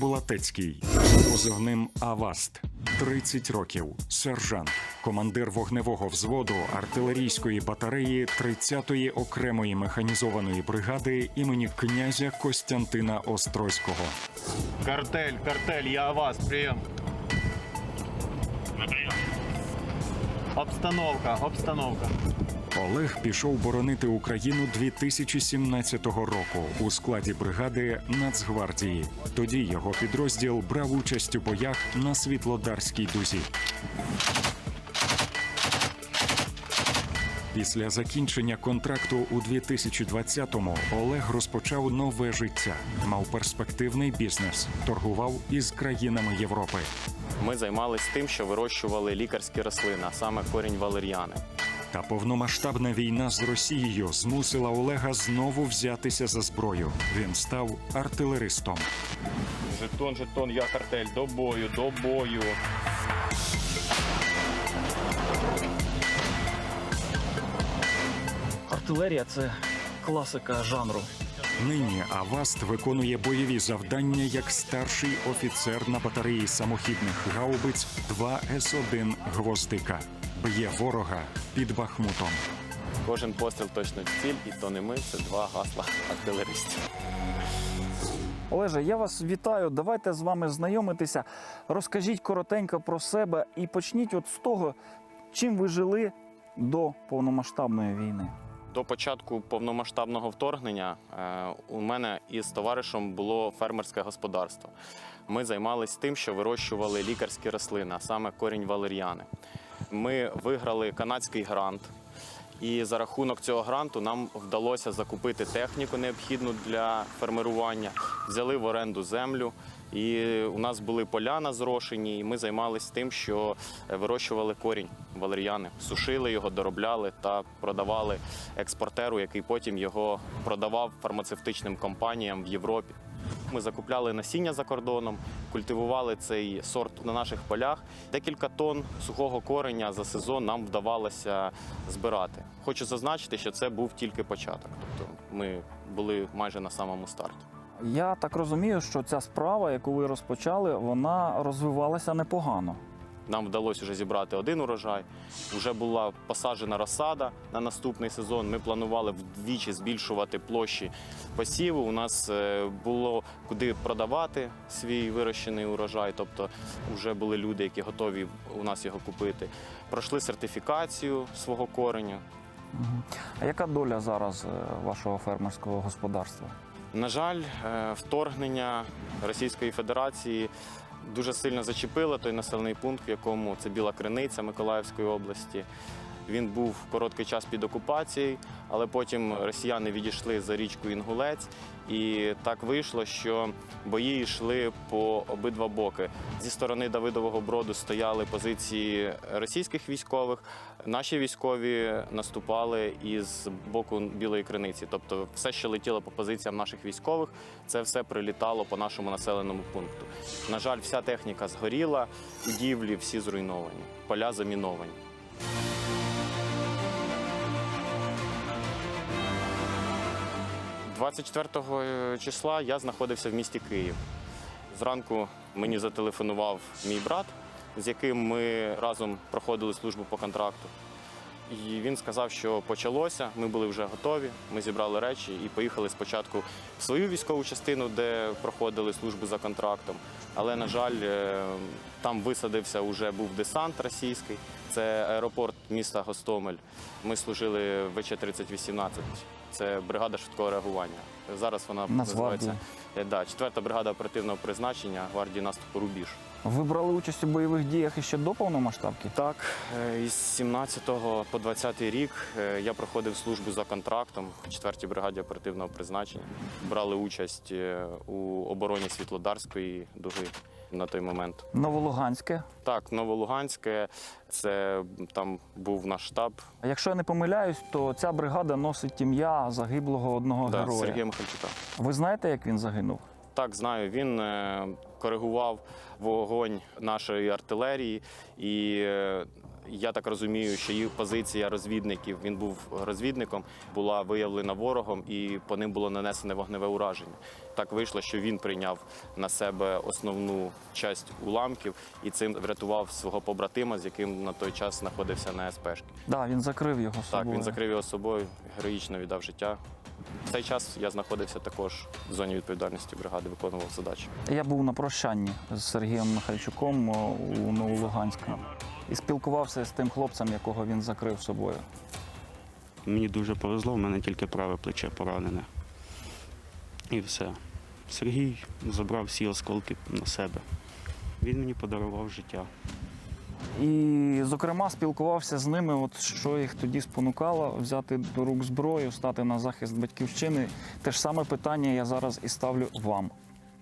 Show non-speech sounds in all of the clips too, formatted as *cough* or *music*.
Булатецький, позивним Аваст, 30 років, сержант, командир вогневого взводу артилерійської батареї 30-ї окремої механізованої бригади імені князя Костянтина Острозького. Картель, картель, я вас, прийом. Обстановка, обстановка. Олег пішов боронити Україну 2017 року у складі бригади Нацгвардії. Тоді його підрозділ брав участь у боях на Світлодарській дузі. Після закінчення контракту у 2020-му Олег розпочав нове життя. Мав перспективний бізнес, торгував із країнами Європи. Ми займалися тим, що вирощували лікарські рослини, а саме корінь валеріани. Та повномасштабна війна з Росією змусила Олега знову взятися за зброю. Він став артилеристом. Жетон, жетон, я картель, до бою, до бою. Артилерія це класика жанру. Нині Аваст виконує бойові завдання як старший офіцер на батареї самохідних гаубиць 2С1 Гвоздика. Б'є ворога під Бахмутом. Кожен постріл точно в ціль, і то не ми, це два гасла артилеристів. Олеже, я вас вітаю. Давайте з вами знайомитися. Розкажіть коротенько про себе і почніть от з того, чим ви жили до повномасштабної війни. До початку повномасштабного вторгнення е, у мене із товаришем було фермерське господарство. Ми займалися тим, що вирощували лікарські рослини, а саме корінь валеріани. Ми виграли канадський грант, і за рахунок цього гранту нам вдалося закупити техніку необхідну для фермерування, взяли в оренду землю. І у нас були поля на зрошені, і ми займалися тим, що е, вирощували корінь валеріани, сушили його, доробляли та продавали експортеру, який потім його продавав фармацевтичним компаніям в Європі. Ми закупляли насіння за кордоном, культивували цей сорт на наших полях. Декілька тонн сухого кореня за сезон нам вдавалося збирати. Хочу зазначити, що це був тільки початок. Тобто ми були майже на самому старті. Я так розумію, що ця справа, яку ви розпочали, вона розвивалася непогано. Нам вдалося вже зібрати один урожай. Вже була посаджена розсада на наступний сезон. Ми планували вдвічі збільшувати площі посіву. У нас е, було куди продавати свій вирощений урожай. Тобто вже були люди, які готові у нас його купити. Пройшли сертифікацію свого кореню. А яка доля зараз е, вашого фермерського господарства? На жаль, е, вторгнення Російської Федерації дуже сильно зачепило той населений пункт, в якому це Біла Криниця Миколаївської області. Він був короткий час під окупацією, але потім росіяни відійшли за річку Інгулець, і так вийшло, що бої йшли по обидва боки. Зі сторони Давидового броду стояли позиції російських військових. Наші військові наступали із боку Білої Криниці. Тобто, все, що летіло по позиціям наших військових, це все прилітало по нашому населеному пункту. На жаль, вся техніка згоріла, будівлі всі зруйновані, поля заміновані. – 24 числа я знаходився в місті Київ. Зранку мені зателефонував мій брат, з яким ми разом проходили службу по контракту. І він сказав, що почалося, ми були вже готові. Ми зібрали речі і поїхали спочатку в свою військову частину, де проходили службу за контрактом. Але, на жаль, е, там висадився вже був десант російський. Це аеропорт міста Гостомель. Ми служили в ВЧ-3018. Це бригада швидкого реагування. Зараз вона називається четверта да, 4 бригада оперативного призначення гвардії наступу Рубіж. Ви брали участь у бойових діях іще до повномасштабки? Так, е, із 17 по 20 рік е, я проходив службу за контрактом в 4-й бригаді оперативного призначення. Брали участь е, у обороні Світлодарської дуги на той момент. Новолуганське. Так, Новолуганське, це там був наш штаб А Якщо я не помиляюсь, то ця бригада носить ім'я загиблого одного да, героя. Сергія Михальчука. Ви знаєте, як він загинув? Так, знаю, він е, коригував вогонь нашої артилерії, і е, Я так розумію, що їх позиція розвідників, він був розвідником, була виявлена ворогом, і по ним було нанесене вогневе ураження. Так вийшло, що він прийняв на себе основну часть уламків і цим врятував свого побратима, з яким на той час знаходився на СПшки. Да, він закрив його Так, він закрив його собою, героїчно віддав життя. В цей час я знаходився також в зоні відповідальності бригади, виконував задачі. Я був на прощанні з Сергієм Михайчуком о, у Новолуганську і спілкувався з тим хлопцем, якого він закрив собою. Мені дуже повезло, в мене тільки праве плече поранене. І все. Сергій забрав всі осколки на себе. Він мені подарував життя. І, зокрема, спілкувався з ними, от що їх тоді спонукало взяти до рук зброю, стати на захист батьківщини. Те ж саме питання я зараз і ставлю вам.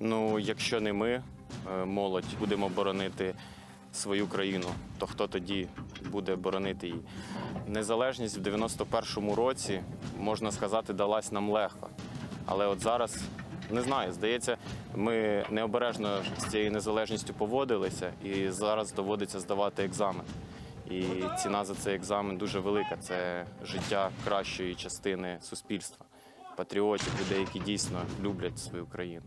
Ну, якщо не ми, е, молодь, будемо боронити свою країну, то хто тоді буде боронити її? Незалежність в 91-му році, можна сказати, далась нам легко. Але от зараз не знаю, здається, ми необережно з цією незалежністю поводилися, і зараз доводиться здавати екзамен. І ціна за цей екзамен дуже велика. Це життя кращої частини суспільства, патріотів, людей, які дійсно люблять свою країну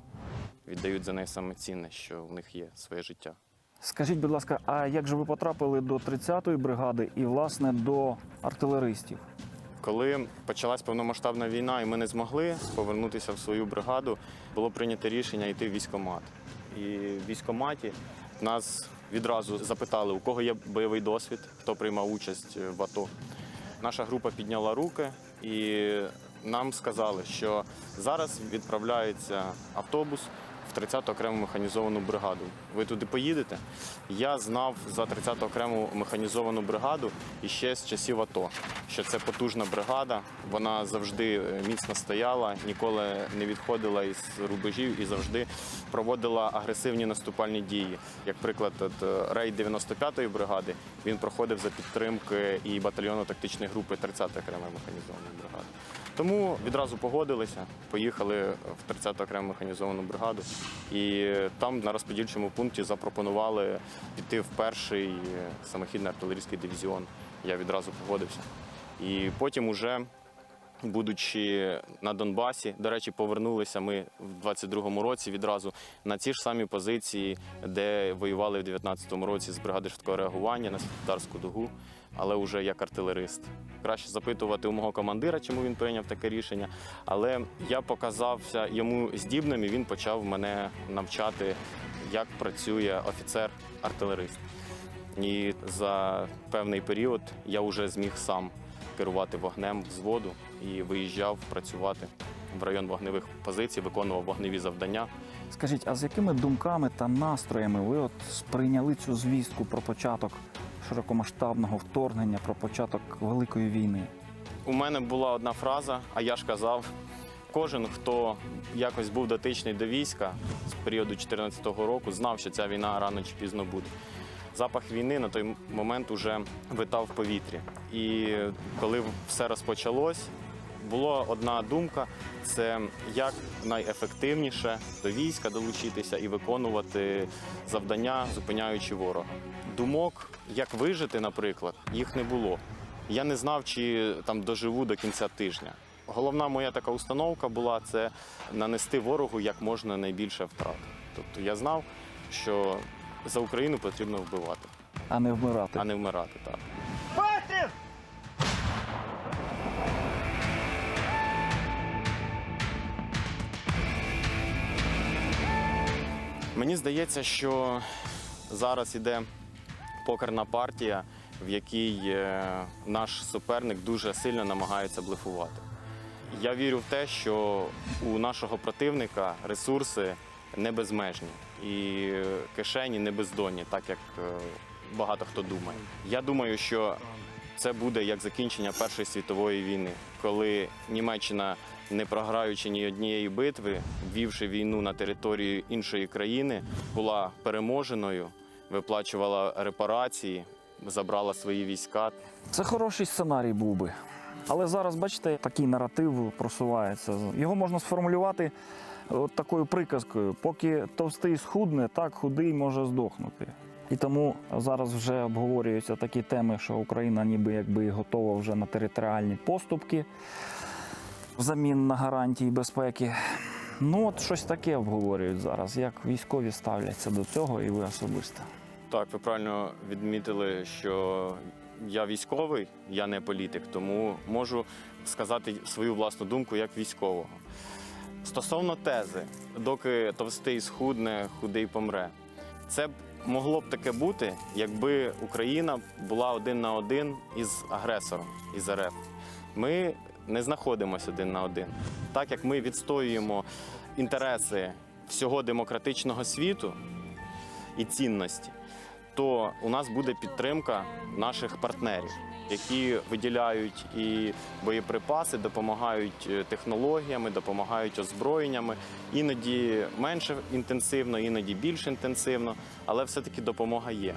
віддають за неї саме цінне, що в них є своє життя. Скажіть, будь ласка, а як же ви потрапили до 30-ї бригади і, власне, до артилеристів? Коли почалась повномасштабна війна, і ми не змогли повернутися в свою бригаду, було прийнято рішення йти в військкомат. І в військкоматі нас відразу запитали, у кого є бойовий досвід, хто приймав участь в АТО. Наша група підняла руки і нам сказали, що зараз відправляється автобус в 30-ту окрему механізовану бригаду. Ви туди поїдете? Я знав за 30-ту окрему механізовану бригаду і ще з часів АТО, що це потужна бригада. Вона завжди е, міцно стояла, ніколи не відходила із рубежів і завжди проводила агресивні наступальні дії. Як приклад, е, рейд 95-ї бригади він проходив за підтримки і батальйону тактичної групи 30-ї окремої механізованої бригади. Тому відразу погодилися, поїхали в 30-ту окрему механізовану бригаду, і там на розподільчому пункті запропонували піти в перший е, самохідний артилерійський дивізіон. Я відразу погодився. І потім уже будучи на Донбасі, до речі, повернулися ми в 22-му році відразу на ці ж самі позиції, де воювали в 19-му році з бригади швидкого реагування на Світлодарську дугу, але вже як артилерист. Краще запитувати у мого командира, чому він прийняв таке рішення. Але я показався йому здібним, і він почав мене навчати, як працює офіцер-артилерист. І за певний період я вже зміг сам керувати вогнем взводу і виїжджав працювати в район вогневих позицій, виконував вогневі завдання. Скажіть, а з якими думками та настроями ви от сприйняли цю звістку про початок широкомасштабного вторгнення, про початок великої війни? У мене була одна фраза, а я ж казав. Кожен, хто якось був дотичний до війська з періоду 2014 року, знав, що ця війна рано чи пізно буде. Запах війни на той момент уже витав в повітрі. І коли все розпочалось, була одна думка: це як найефективніше до війська долучитися і виконувати завдання, зупиняючи ворога. Думок, як вижити, наприклад, їх не було. Я не знав, чи там доживу до кінця тижня. Головна моя така установка була це нанести ворогу як можна найбільше втрат. Тобто я знав, що за Україну потрібно вбивати, А не вмирати. а не вмирати. Так. Мені здається, що зараз іде покерна партія, в якій е, наш суперник дуже сильно намагається блефувати. Я вірю в те, що у нашого противника ресурси не безмежні і кишені не бездонні, так як е, багато хто думає. Я думаю, що це буде як закінчення Першої світової війни, коли Німеччина, не програючи ні однієї битви, вівши війну на території іншої країни, була переможеною, виплачувала репарації, забрала свої війська. Це хороший сценарій був би. Але зараз, бачите, такий наратив просувається. Його можна сформулювати от такою приказкою: поки товстий схудне, так худий може здохнути. І тому зараз вже обговорюються такі теми, що Україна ніби якби готова вже на територіальні поступки взамін на гарантії безпеки. Ну от щось таке обговорюють зараз. Як військові ставляться до цього, і ви особисто. Так, ви правильно відмітили, що я військовий, я не політик, тому можу сказати свою власну думку як військового. Стосовно тези, доки товстий схудне, худий помре. Це б могло б таке бути, якби Україна була один на один із агресором, із РФ. Ми не знаходимося один на один. Так як ми відстоюємо інтереси всього демократичного світу і цінності, то у нас буде підтримка наших партнерів, які виділяють і боєприпаси, допомагають е, технологіями, допомагають озброєннями. Іноді менше інтенсивно, іноді більш інтенсивно, але все-таки допомога є.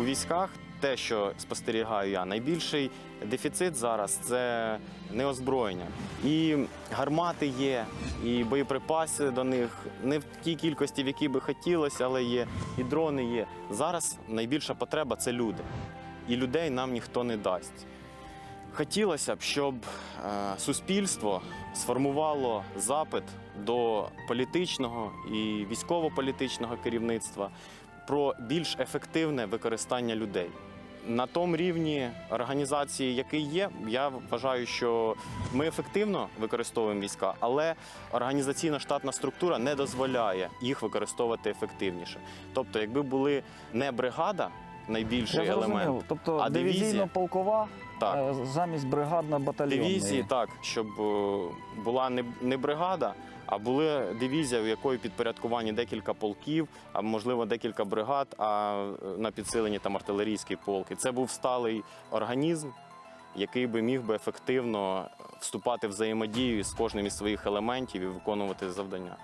У військах те, що спостерігаю я, найбільший дефіцит зараз це неозброєння. І гармати є, і боєприпаси до них не в тій кількості, в якій би хотілося, але є, і дрони є. Зараз найбільша потреба це люди. І людей нам ніхто не дасть. Хотілося б, щоб е, суспільство сформувало запит до політичного і військово-політичного керівництва про більш ефективне використання людей. На тому рівні організації, який є, я вважаю, що ми ефективно використовуємо війська, але організаційна штатна структура не дозволяє їх використовувати ефективніше. Тобто, якби були не бригада, найбільший Я елемент. Тобто А дивізійно-полкова так. е, замість бригадно-батальйонної. Дивізії так, щоб е, була не, не бригада, а була дивізія, в якої підпорядкуванні декілька полків, а можливо декілька бригад, а на підсиленні там артилерійські полки. Це був сталий організм, який би міг би ефективно вступати в взаємодію з кожним із своїх елементів і виконувати завдання.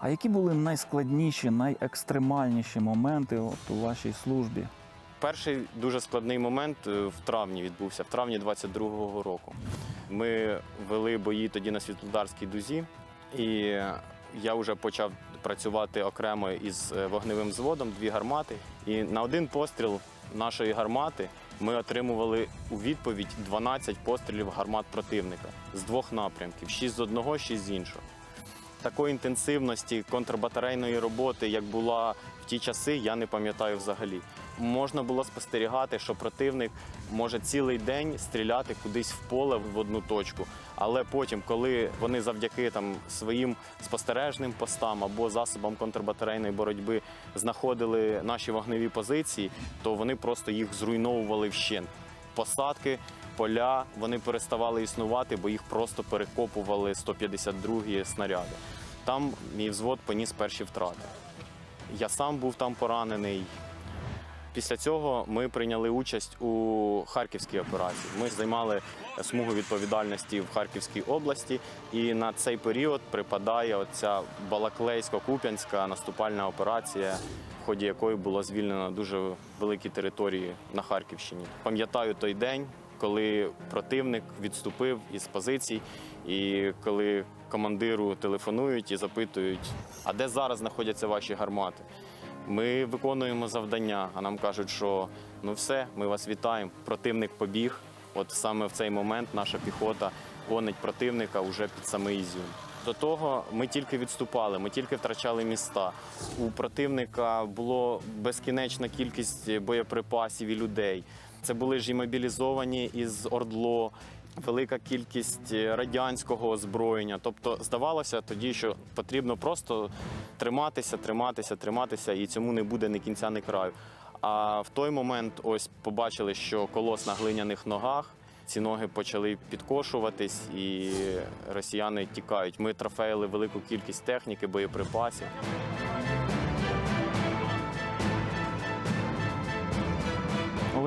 А які були найскладніші, найекстремальніші моменти от у вашій службі? Перший дуже складний момент е, в травні відбувся, в травні 22-го року. Ми вели бої тоді на Світлодарській дузі, і я вже почав працювати окремо із е, вогневим взводом, дві гармати. І на один постріл нашої гармати ми отримували у відповідь 12 пострілів гармат противника з двох напрямків: 6 з одного, 6 з іншого. Такої інтенсивності контрбатарейної роботи, як була в ті часи, я не пам'ятаю взагалі. Можна було спостерігати, що противник може цілий день стріляти кудись в поле в одну точку. Але потім, коли вони завдяки там своїм спостережним постам або засобам контрбатарейної боротьби знаходили наші вогневі позиції, то вони просто їх зруйновували вщент. Посадки, поля вони переставали існувати, бо їх просто перекопували 152 снаряди. Там мій взвод поніс перші втрати. Я сам був там поранений. Після цього ми прийняли участь у харківській операції. Ми займали смугу відповідальності в Харківській області, і на цей період припадає оця Балаклейсько-Куп'янська наступальна операція, в ході якої було звільнено дуже великі території на Харківщині. Пам'ятаю той день, коли противник відступив із позицій, і коли командиру телефонують і запитують, а де зараз знаходяться ваші гармати. Ми виконуємо завдання, а нам кажуть, що ну все, ми вас вітаємо. Противник побіг. От саме в цей момент наша піхота гонить противника вже під самий Ізюм. До того ми тільки відступали, ми тільки втрачали міста. У противника було безкінечна кількість боєприпасів і людей. Це були ж і мобілізовані із Ордло, велика кількість радянського озброєння. Тобто, здавалося тоді, що потрібно просто триматися, триматися, триматися, і цьому не буде ні кінця, ні краю. А в той момент ось побачили, що колос на глиняних ногах. Ці ноги почали підкошуватись, і росіяни тікають. Ми трофеїли велику кількість техніки, боєприпасів.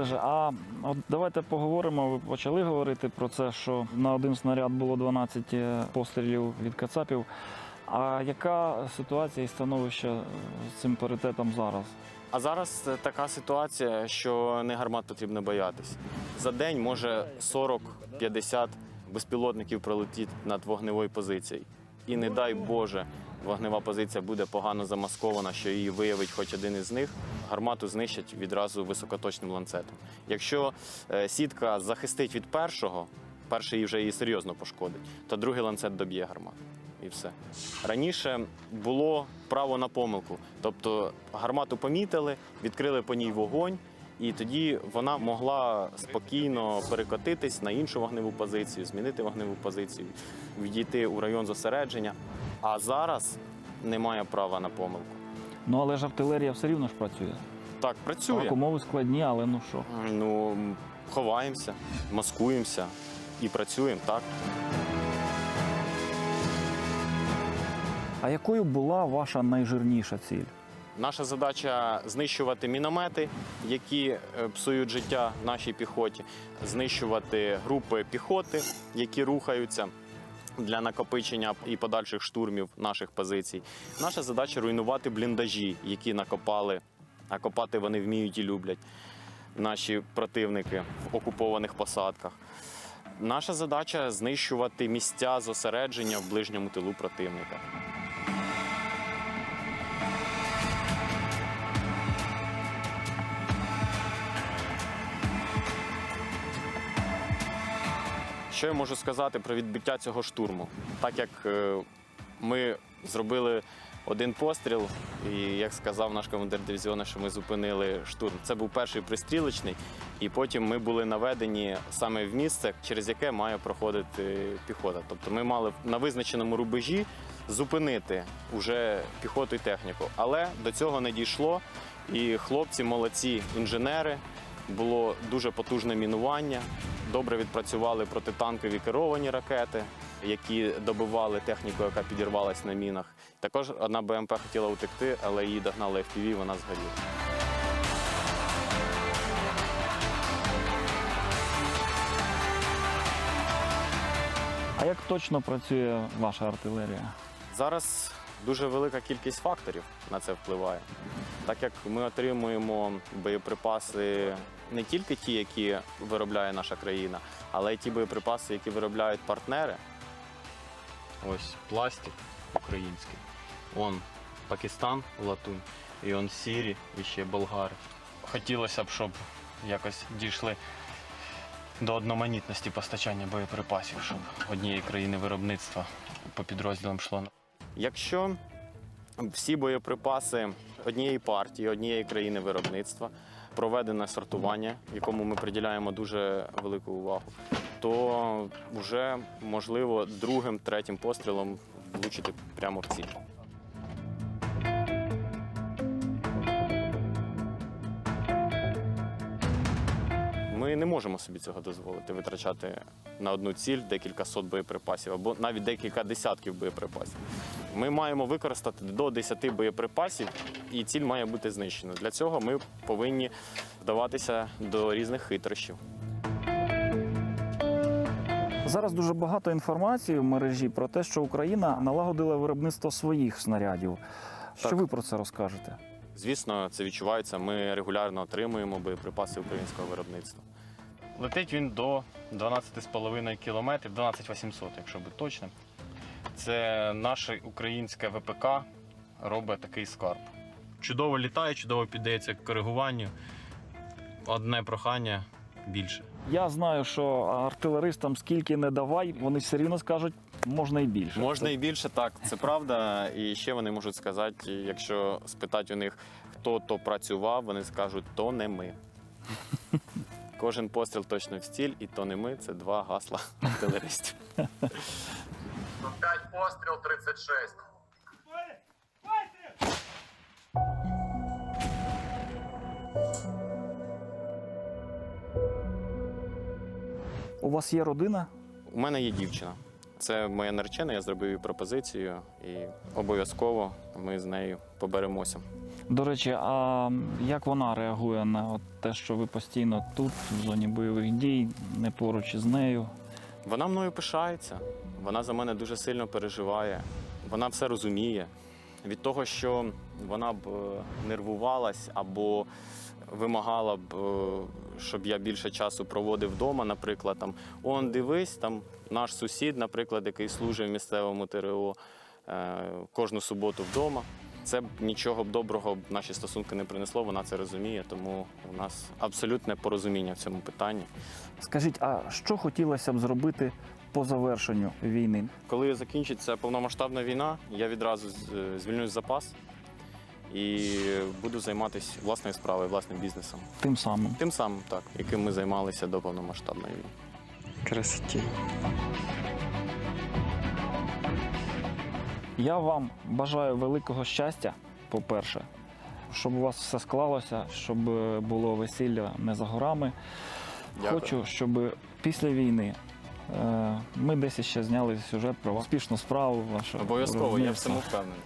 Олеже, а от давайте поговоримо. Ви почали говорити про це, що на один снаряд було 12 пострілів від кацапів. А яка ситуація і становище з цим паритетом зараз? А зараз е, така ситуація, що не гармат потрібно боятися. За день може 40-50 безпілотників пролетить над вогневою позицією. І не дай Боже, вогнева позиція буде погано замаскована, що її виявить хоч один із них, гармату знищать відразу високоточним ланцетом. Якщо е, сітка захистить від першого, перший вже її серйозно пошкодить, то другий ланцет доб'є гармату. І все. Раніше було право на помилку. Тобто гармату помітили, відкрили по ній вогонь, і тоді вона могла спокійно перекотитись на іншу вогневу позицію, змінити вогневу позицію, відійти у район зосередження. А зараз немає права на помилку. Ну але ж артилерія все рівно ж працює. Так, працює. Так, умови складні, але ну що. Ну, ховаємося, маскуємося і працюємо, так. А якою була ваша найжирніша ціль? Наша задача знищувати міномети, які е, псують життя нашій піхоті, знищувати групи піхоти, які рухаються для накопичення і подальших штурмів наших позицій. Наша задача руйнувати бліндажі, які накопали, а копати вони вміють і люблять наші противники в окупованих посадках. Наша задача знищувати місця зосередження в ближньому тилу противника. Що я можу сказати про відбиття цього штурму? Так як е, ми зробили один постріл, і як сказав наш командир дивізіону, що ми зупинили штурм. Це був перший пристрілочний, і потім ми були наведені саме в місце, через яке має проходити піхота. Тобто ми мали на визначеному рубежі зупинити уже піхоту і техніку. Але до цього не дійшло. І хлопці, молодці інженери, було дуже потужне мінування. Добре відпрацювали протитанкові керовані ракети, які добивали техніку, яка підірвалась на мінах. Також одна БМП хотіла утекти, але її догнали FPV, вона згоріла. А як точно працює ваша артилерія? Зараз дуже велика кількість факторів на це впливає. Так як ми отримуємо боєприпаси не тільки ті, які виробляє наша країна, але й ті боєприпаси, які виробляють партнери. Ось пластик український. Он Пакистан, латунь, і он Сірі, і ще болгари. Хотілося б, щоб якось дійшли до одноманітності постачання боєприпасів, щоб однієї країни виробництва по підрозділам йшло. Якщо всі боєприпаси однієї партії, однієї країни виробництва, проведене сортування, якому ми приділяємо дуже велику увагу, то вже можливо другим, третім пострілом влучити прямо в ціль. Ми не можемо собі цього дозволити витрачати на одну ціль декілька сот боєприпасів або навіть декілька десятків боєприпасів. Ми маємо використати до 10 боєприпасів, і ціль має бути знищена. Для цього ми повинні вдаватися до різних хитрощів. Зараз дуже багато інформації в мережі про те, що Україна налагодила виробництво своїх снарядів. Що Так. ви про це розкажете? Звісно, це відчувається. Ми регулярно отримуємо боєприпаси українського виробництва. Летить він до 12,5 кілометрів, 12800, якщо бути точним. Це наше українське ВПК робить такий скарб. Чудово літає, чудово піддається коригуванню. Одне прохання більше. Я знаю, що артилеристам скільки не давай, вони все рівно скажуть, можна і більше. Можна і більше, так, це правда. І ще вони можуть сказати, якщо спитати у них, хто то працював, вони скажуть, то не ми. Кожен постріл точно в стіль, і то не ми це два гасла *laughs* артилеристів. 5 постріл 36. У вас є родина? У мене є дівчина. Це моя наречена, я зробив їй пропозицію, і обов'язково ми з нею поберемося. До речі, а як вона реагує на те, що ви постійно тут, в зоні бойових дій, не поруч із нею? Вона мною пишається, вона за мене дуже сильно переживає, вона все розуміє. Від того, що вона б е, нервувалась або вимагала б, е, щоб я більше часу проводив вдома, наприклад, там он дивись, там наш сусід, наприклад, який служить в місцевому ТРО е, кожну суботу вдома. Це б нічого б доброго б наші стосунки не принесло, вона це розуміє, тому у нас абсолютне порозуміння в цьому питанні. Скажіть, а що хотілося б зробити по завершенню війни? Коли закінчиться повномасштабна війна, я відразу звільнюсь запас і буду займатися власною справою, власним бізнесом. Тим самим. Тим самим, так, яким ми займалися до повномасштабної війни. Красоті. Я вам бажаю великого щастя, по-перше, щоб у вас все склалося, щоб е, було весілля не за горами. Дякую. Хочу, щоб після війни е, ми десь ще зняли сюжет про успішну справу вашу. Обов'язково, я в цьому впевнений.